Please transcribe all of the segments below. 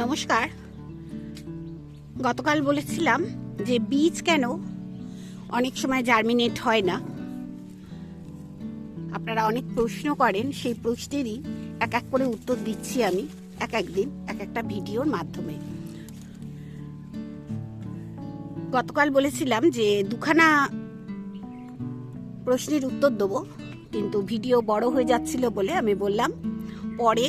নমস্কার। গতকাল বলেছিলাম যে বীজ কেন অনেক সময় জার্মিনেট হয় না। আপনারা অনেক প্রশ্ন করেন, সেই প্রশ্নেরই এক এক করে উত্তর দিচ্ছি আমি এক এক দিন, এক একটা ভিডিওর মাধ্যমে। গতকাল বলেছিলাম যে দুখানা প্রশ্নের উত্তর দেবো, কিন্তু ভিডিও বড় হয়ে যাচ্ছিল বলে আমি বললাম, পরে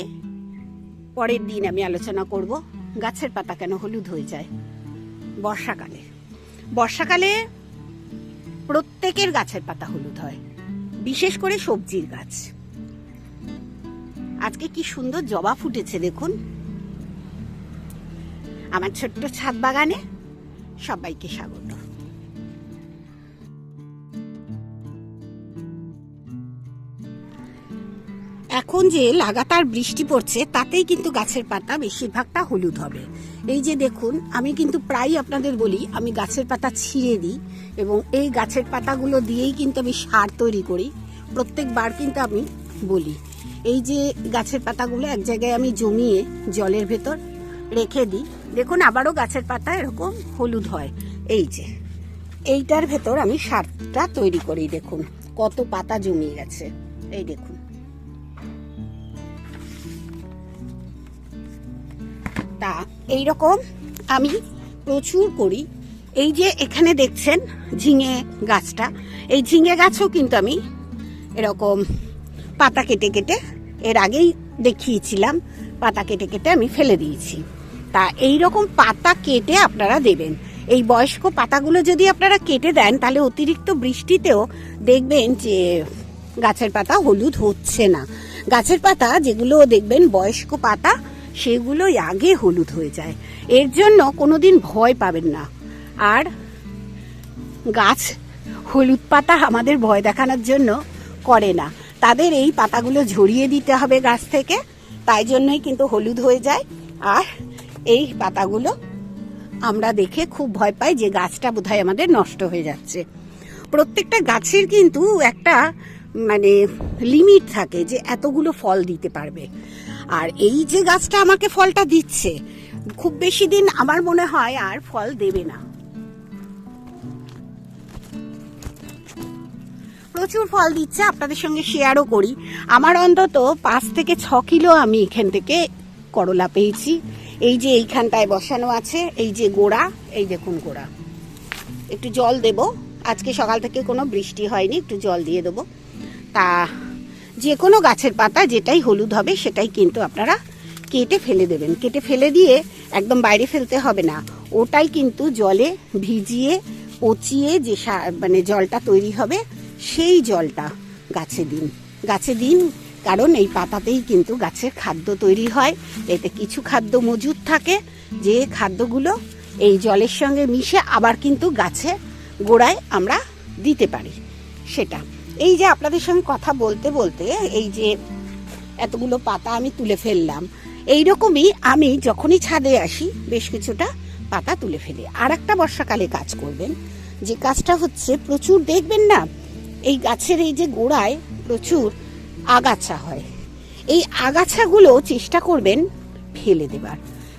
পরের দিন আমি আলোচনা করব, গাছের পাতা কেন হলুদ হয়ে যায়। বর্ষাকালে। বর্ষাকালে প্রত্যেকের গাছের পাতা হলুদ হয়, বিশেষ করে সবজির গাছ। আজকে কি সুন্দর জবা ফুটেছে দেখুন। আমার ছোট্ট ছাদ বাগানে সবাইকে স্বাগত। এখন যে লাগাতার বৃষ্টি পড়ছে, তাতেই কিন্তু গাছের পাতা বেশিরভাগটা হলুদ হবে। এই যে দেখুন, আমি কিন্তু প্রায় আপনাদের বলি, আমি গাছের পাতা ছিঁড়ে দিই এবং এই গাছের পাতাগুলো দিয়েই কিন্তু আমি সার তৈরি করি। প্রত্যেকবার কিন্তু আমি বলি, এই যে গাছের পাতাগুলো এক জায়গায় আমি জমিয়ে জলের ভেতর রেখে দিই। দেখুন, আবারও গাছের পাতা এরকম হলুদ হয়। এই যে, এইটার ভেতর আমি সারটা তৈরি করি, দেখুন, কত পাতা জমিয়ে গেছে। এই দেখুন। তা এইরকম আমি প্রচুর করি। এই যে এখানে দেখছেন ঝিঙে গাছটা। এই ঝিঙে গাছও কিন্তু আমি এরকম পাতা কেটে কেটে এর আগেই দেখিয়েছিলাম, পাতা কেটে কেটে আমি ফেলে দিয়েছি। তা এই রকম পাতা কেটে আপনারা দেবেন। এই বয়স্ক পাতাগুলো যদি আপনারা কেটে দেন, তাহলে অতিরিক্ত বৃষ্টিতেও দেখবেন যে গাছের পাতা হলুদ হচ্ছে না। গাছের পাতা যেগুলো দেখবেন বয়স্ক পাতা সেগুলোই আগে হলুদ হয়ে যায়। এর জন্য কোনোদিন ভয় পাবেন না। আর গাছ হলুদ পাতা আমাদের ভয় দেখানোর জন্য করে না। তাদের এই পাতাগুলো ঝরিয়ে দিতে হবে গাছ থেকে, তাই জন্যই কিন্তু হলুদ হয়ে যায়। আর এই পাতাগুলো আমরা দেখে খুব ভয় পাই যে গাছটা বোধহয় আমাদের নষ্ট হয়ে যাচ্ছে। প্রত্যেকটা গাছের কিন্তু একটা মানে লিমিট থাকে যে এতগুলো ফল দিতে পারবে। আর এই যে গাছটা আমাকে ফলটা দিচ্ছে, খুব বেশি দিন আমার মনে হয় আর ফল দেবে না। প্রচুর ফল দিচ্ছে, আপনাদের সঙ্গে শেয়ারও করি। আমার অন্তত পাঁচ থেকে ছ কিলো আমি এখান থেকে করলা পেয়েছি। এই যে এইখানটায় বসানো আছে, এই যে গোড়া, এই দেখুন গোড়া। একটু জল দেব। আজকে সকাল থেকে কোনো বৃষ্টি হয়নি, একটু জল দিয়ে দেবো। তা যে কোনো গাছের পাতা যেটাই হলুদ হবে সেটাই কিন্তু আপনারা কেটে ফেলে দেবেন। কেটে ফেলে দিয়ে একদম বাইরে ফেলতে হবে না। ওটাই কিন্তু জলে ভিজিয়ে, পচিয়ে যে মানে জলটা তৈরি হবে, সেই জলটা গাছে দিন। গাছে দিন, কারণ এই পাতাতেই কিন্তু গাছের খাদ্য তৈরি হয়। এতে কিছু খাদ্য মজুদ থাকে, যে খাদ্যগুলো এই জলের সঙ্গে মিশে আবার কিন্তু গাছে গোড়ায় আমরা দিতে পারি। সেটা এই যে আপনাদের সঙ্গে কথা বলতে বলতে এই যে এতগুলো পাতা আমি তুলে ফেললাম এই রকমই আমি যখনই ছাদে আসি, বেশ কিছুটা পাতা তুলে ফেলি। আর একটা বর্ষাকালে কাজ করবেন, যে কাজটা হচ্ছে প্রচুর, দেখবেন না, এই গাছের এই যে গোড়ায় প্রচুর আগাছা হয়। এই আগাছাগুলো চেষ্টা করবেন ফেলে দেবার।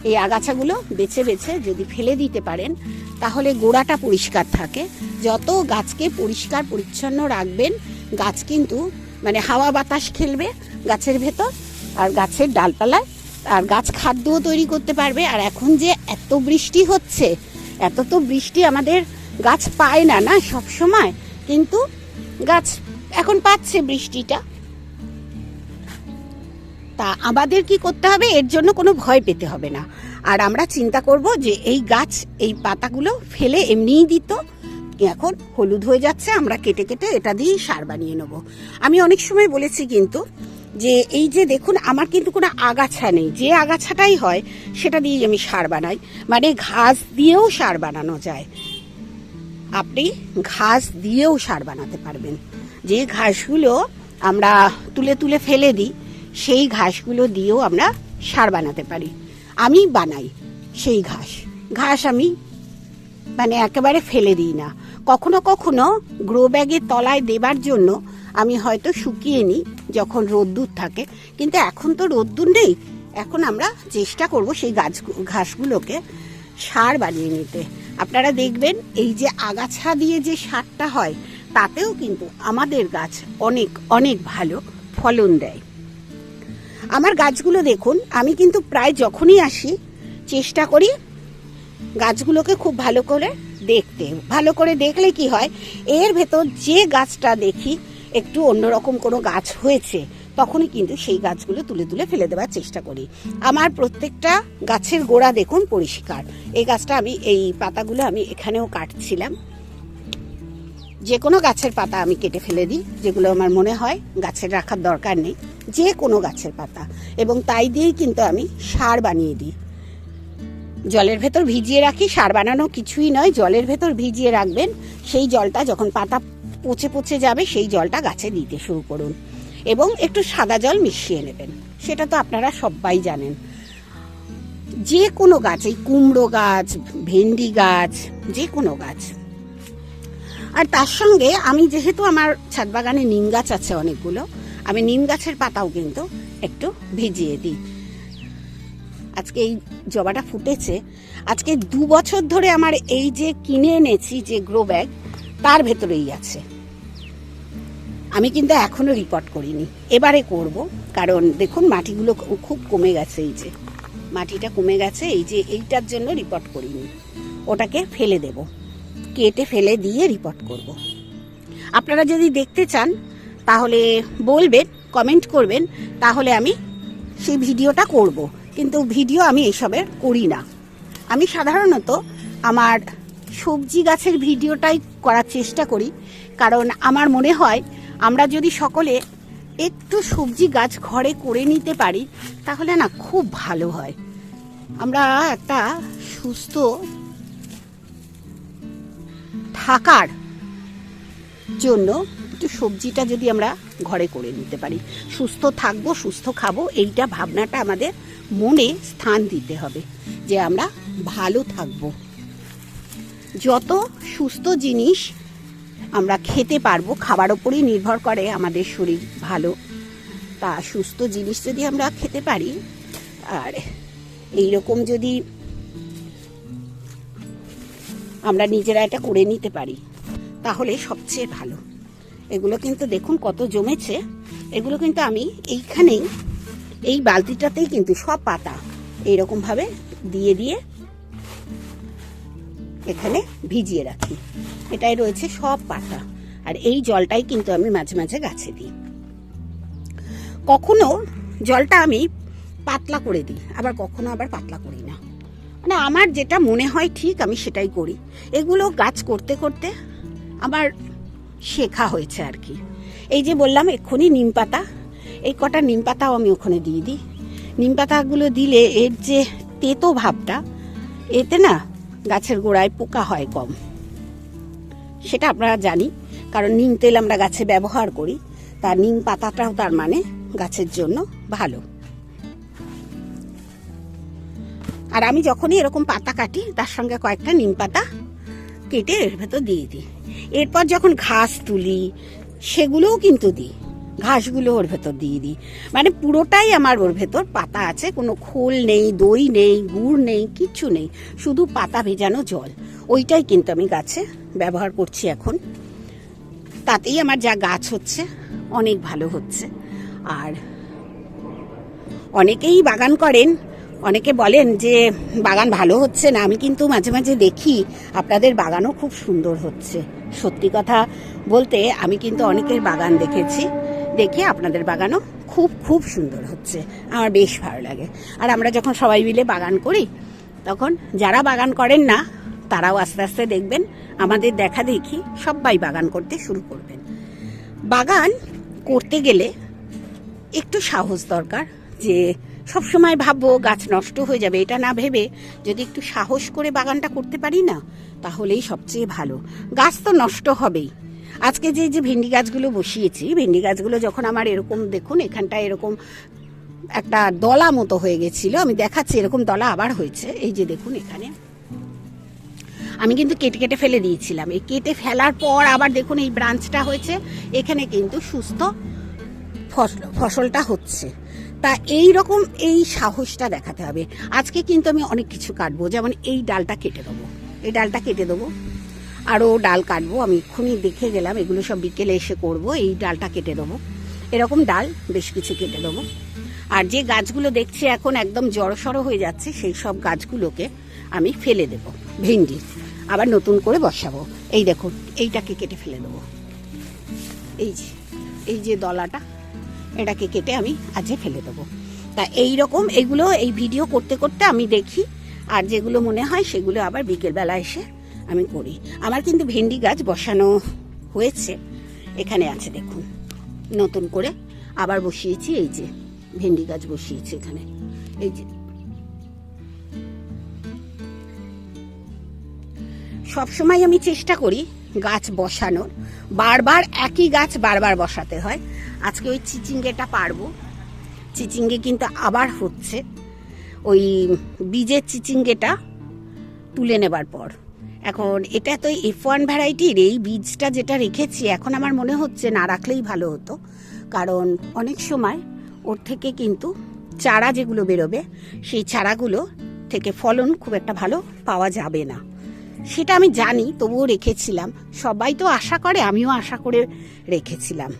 এই আগাছাগুলো বেছে বেছে যদি ফেলে দিতে পারেন, তাহলে গোড়াটা পরিষ্কার থাকে। যত গাছকে পরিষ্কার পরিচ্ছন্ন রাখবেন, গাছ কিন্তু মানে হাওয়া বাতাস খেলবে গাছের ভেতর আর গাছের ডালপালায়। আর গাছ খাদ্যও তৈরি করতে পারবে। আর এখন যে এত বৃষ্টি হচ্ছে, এত তো বৃষ্টি আমাদের গাছ পায় না না সব সময় কিন্তু গাছ এখন পাচ্ছে বৃষ্টিটা। তা আমাদের কি করতে হবে? এর জন্য কোনো ভয় পেতে হবে না। আর আমরা চিন্তা করব যে এই গাছ, এই পাতাগুলো ফেলে এমনিই দিত। এখন হলুদ হয়ে যাচ্ছে, আমরা কেটে কেটে এটা দিয়েই সার বানিয়ে নেব। আমি অনেক সময় বলেছি কিন্তু যে এই যে দেখুন, আমার কিন্তু কোনো আগাছা নেই। যে আগাছাটাই হয়, সেটা দিয়েই আমি সার বানাই। মানে ঘাস দিয়েও সার বানানো যায়। আপনি ঘাস দিয়েও সার বানাতে পারবেন। যে ঘাসগুলো আমরা তুলে তুলে ফেলে দিই সেই ঘাসগুলো দিয়েও আমরা সার বানাতে পারি। আমি বানাই সেই ঘাস। ঘাস আমি মানে একেবারে ফেলে দিই না। কখনো কখনো গ্রো ব্যাগের তলায় দেবার জন্য আমি হয়তো শুকিয়ে নিই যখন রোদ্দুর থাকে। কিন্তু এখন তো রোদ্দুর নেই। এখন আমরা চেষ্টা করব সেই গাছ, ঘাসগুলোকে সার বানিয়ে নিতে। আপনারা দেখবেন এই যে আগাছা দিয়ে যে সারটা হয়, তাতেও কিন্তু আমাদের গাছ অনেক অনেক ভালো ফলন দেয়। আমার গাছগুলো দেখুন, আমি কিন্তু প্রায় যখনই আসি, চেষ্টা করি গাছগুলোকে খুব ভালো করে দেখতে। ভালো করে দেখলে কি হয়, এর ভেতর যে গাছটা দেখি, একটু অন্যরকম কোনো গাছ হয়েছে, তখনই কিন্তু সেই গাছগুলো তুলে তুলে ফেলে দেওয়ার চেষ্টা করি। আমার প্রত্যেকটা গাছের গোড়া দেখুন পরিষ্কার। এই গাছটা আমি, এই পাতাগুলো আমি এখানেও কাটছিলাম। যে কোনো গাছের পাতা আমি কেটে ফেলে দিই, যেগুলো আমার মনে হয় গাছের রাখার দরকার নেই যে কোনো গাছের পাতা। এবং তাই দিয়েই কিন্তু আমি সার বানিয়ে দিই। জলের ভেতর ভিজিয়ে রাখি, সার বানানো কিছুই নয়, জলের ভেতর ভিজিয়ে রাখবেন, সেই জলটা যখন পাতা পচে পচে যাবে, সেই জলটা গাছে দিতে শুরু করুন। এবং একটু সাদা জল মিশিয়ে নেবেন, সেটা তো আপনারা সবাই জানেন। যে কোনো গাছ, এই কুমড়ো গাছ, ভেন্ডি গাছ যে কোনো গাছ আর তার সঙ্গে আমি যেহেতু আমার ছাদ বাগানে নিম গাছ আছে অনেকগুলো, আমি নিম গাছের পাতাও কিন্তু একটু ভিজিয়ে দিই। আজকে এই জবাটা ফুটেছে। আজকে দু বছর ধরে আমার এই যে কিনে এনেছি যে গ্রো ব্যাগ, তার ভেতরেই আছে। আমি কিন্তু এখনও রিপোর্ট করিনি। এবারে করব, কারণ দেখুন মাটিগুলো খুব কমে গেছে এই যে। মাটিটা কমে গেছে, এই যে এইটার জন্য রিপোর্ট করিনি। ওটাকে ফেলে দেব। কেটে ফেলে দিয়ে রিপোর্ট করব। আপনারা যদি দেখতে চান, তাহলে বলবেন কমেন্ট করবেন, তাহলে আমি সেই ভিডিওটা করব। কিন্তু ভিডিও আমি এইসবের করি না। আমি সাধারণত আমার সবজি গাছের ভিডিওটাই করার চেষ্টা করি। কারণ আমার মনে হয়, আমরা যদি সকলে একটু সবজি গাছ ঘরে করে নিতে পারি, তাহলে না খুব ভালো হয়। আমরা একটা সুস্থ থাকার জন্য একটু সবজিটা যদি আমরা ঘরে করে নিতে পারি। সুস্থ থাকব, সুস্থ খাব, এইটা ভাবনাটা আমাদের মনে স্থান দিতে হবে যে আমরা ভালো থাকব। যত সুস্থ জিনিস আমরা খেতে পারব, খাবার ওপরেই নির্ভর করে আমাদের শরীর ভালো। তা সুস্থ জিনিস যদি আমরা খেতে পারি, আর এইরকম যদি আমরা নিজেরা এটা করে নিতে পারি। তাহলে সবচেয়ে ভালো। এগুলো কিন্তু দেখুন কত জমেছে। এগুলো কিন্তু আমি এইখানেই, এই বালতিটাতেই কিন্তু সব পাতা এইরকমভাবে দিয়ে দিয়ে এখানে ভিজিয়ে রাখি। এটাই রয়েছে সব পাতা। আর এই জলটাই কিন্তু আমি মাঝে মাঝে গাছে দিই। কখনো জলটা আমি পাতলা করে দিই, আবার কখনো আবার পাতলা করি না। মানে আমার যেটা মনে হয় ঠিক, আমি সেটাই করি। এগুলো গাছ করতে করতে আমার শেখা হয়েছে আর কি। এই যে বললাম, এক্ষুনি নিম পাতা। এই কটা নিম পাতাও আমি ওখানে দিয়ে দিই। নিম পাতাগুলো দিলে এর যে তেতো ভাবটা, এতে না গাছের গোড়ায় পোকা হয় কম। সেটা আপনারা জানি, কারণ নিম তেল আমরা গাছে ব্যবহার করি। তার নিম পাতাটাও তার মানে গাছের জন্য ভালো। আর আমি যখনই এরকম পাতা কাটি, তার সঙ্গে কয়েকটা নিম পাতা কেটে এর ভেতর দিয়ে দিই। এরপর যখন ঘাস তুলি, সেগুলোও কিন্তু দিই। ঘাসগুলো ওর ভেতর দিয়ে দিই। মানে পুরোটাই আমার ওর ভেতর পাতা আছে, কোনো খোল নেই, দই নেই, গুড় নেই, কিচ্ছু নেই, শুধু পাতা ভেজানো জল। ওইটাই কিন্তু আমি গাছে ব্যবহার করছি এখন। তাতেই আমার যা গাছ হচ্ছে, অনেক ভালো হচ্ছে। আর অনেকেই বাগান করেন অনেকে বলেন যে, বাগান ভালো হচ্ছে না। আমি কিন্তু মাঝে মাঝে দেখি, আপনাদের বাগানও খুব সুন্দর হচ্ছে। সত্যি কথা বলতে, আমি কিন্তু অনেকের বাগান দেখেছি। দেখে আপনাদের বাগানও খুব খুব সুন্দর হচ্ছে। আমার বেশ ভালো লাগে। আর আমরা যখন সবাই মিলে বাগান করি, তখন যারা বাগান করেন না, তারাও আস্তে আস্তে দেখবেন, আমাদের দেখা দেখি সবাই বাগান করতে শুরু করবেন। বাগান করতে গেলে একটু সাহস দরকার যে সব সময় ভাববো গাছ নষ্ট হয়ে যাবে, এটা না ভেবে যদি একটু সাহস করে বাগানটা করতে পারি না, তাহলেই সবচেয়ে ভালো। গাছ তো নষ্ট হবেই। আজকে যে যে ভেন্ডি গাছগুলো বসিয়েছি, ভেন্ডি গাছগুলো যখন আমার এরকম, দেখুন এখানটা এরকম একটা দলা মতো হয়ে গেছিল, আমি দেখাচ্ছি এরকম দলা আবার হয়েছে, এই যে দেখুন এখানে। আমি কিন্তু কেটে কেটে ফেলে দিয়েছিলাম। এই কেটে ফেলার পর আবার দেখুন এই ব্রাঞ্চটা হয়েছে, এখানে কিন্তু সুস্থ ফসল ফসলটা হচ্ছে। তা এই রকম এই সাহসটা দেখাতে হবে। আজকে কিন্তু আমি অনেক কিছু কাটবো। যেমন এই ডালটা কেটে দেবো। এই ডালটা কেটে দেবো। আরও ডাল কাটবো। আমি এক্ষুনি দেখে গেলাম, এগুলো সব বিকেলে এসে করব। এই ডালটা কেটে দেবো। এরকম ডাল বেশ কিছু কেটে দেবো। আর যে গাছগুলো দেখছি এখন একদম জড়সড় হয়ে যাচ্ছে, সেই সব গাছগুলোকে আমি ফেলে দেবো, ভেন্ডি। আবার নতুন করে বসাবো। এই দেখুন এইটাকে কেটে ফেলে দেবো। এই যে এই যে দলাটা। এটাকে কেটে আমি আজকে ফেলে দেবো। তা এই রকম এইগুলো এই ভিডিও করতে করতে আমি দেখি, আর যেগুলো মনে হয় সেগুলো আবার বিকেলবেলা এসে আমি করি। আমার কিন্তু ভেন্ডি গাছ বসানো হয়েছে, এখানে আছে দেখুন। নতুন করে আবার বসিয়েছি, এই যে ভেন্ডি গাছ বসিয়েছি এখানে। এই যে। সবসময় আমি চেষ্টা করি গাছ বসানোর। বারবার একই গাছ বারবার বসাতে হয়। আজকে ওই চিচিঙ্গেটা পারব। চিচিঙ্গে কিন্তু আবার হচ্ছে। ওই বীজের চিচিঙ্গেটা তুলে নেবার পর। এখন এটা তো এফ ওয়ান ভ্যারাইটির এই বীজটা যেটা রেখেছি, এখন আমার মনে হচ্ছে না রাখলেই ভালো হতো। কারণ অনেক সময় ওর থেকে কিন্তু চারা যেগুলো বেরোবে, সেই চারাগুলো থেকে ফলন খুব একটা ভালো পাওয়া যাবে না। সেটা আমি জানি, তবুও রেখেছিলাম। সবাই তো আশা করে, আমিও আশা করে রেখেছিলাম।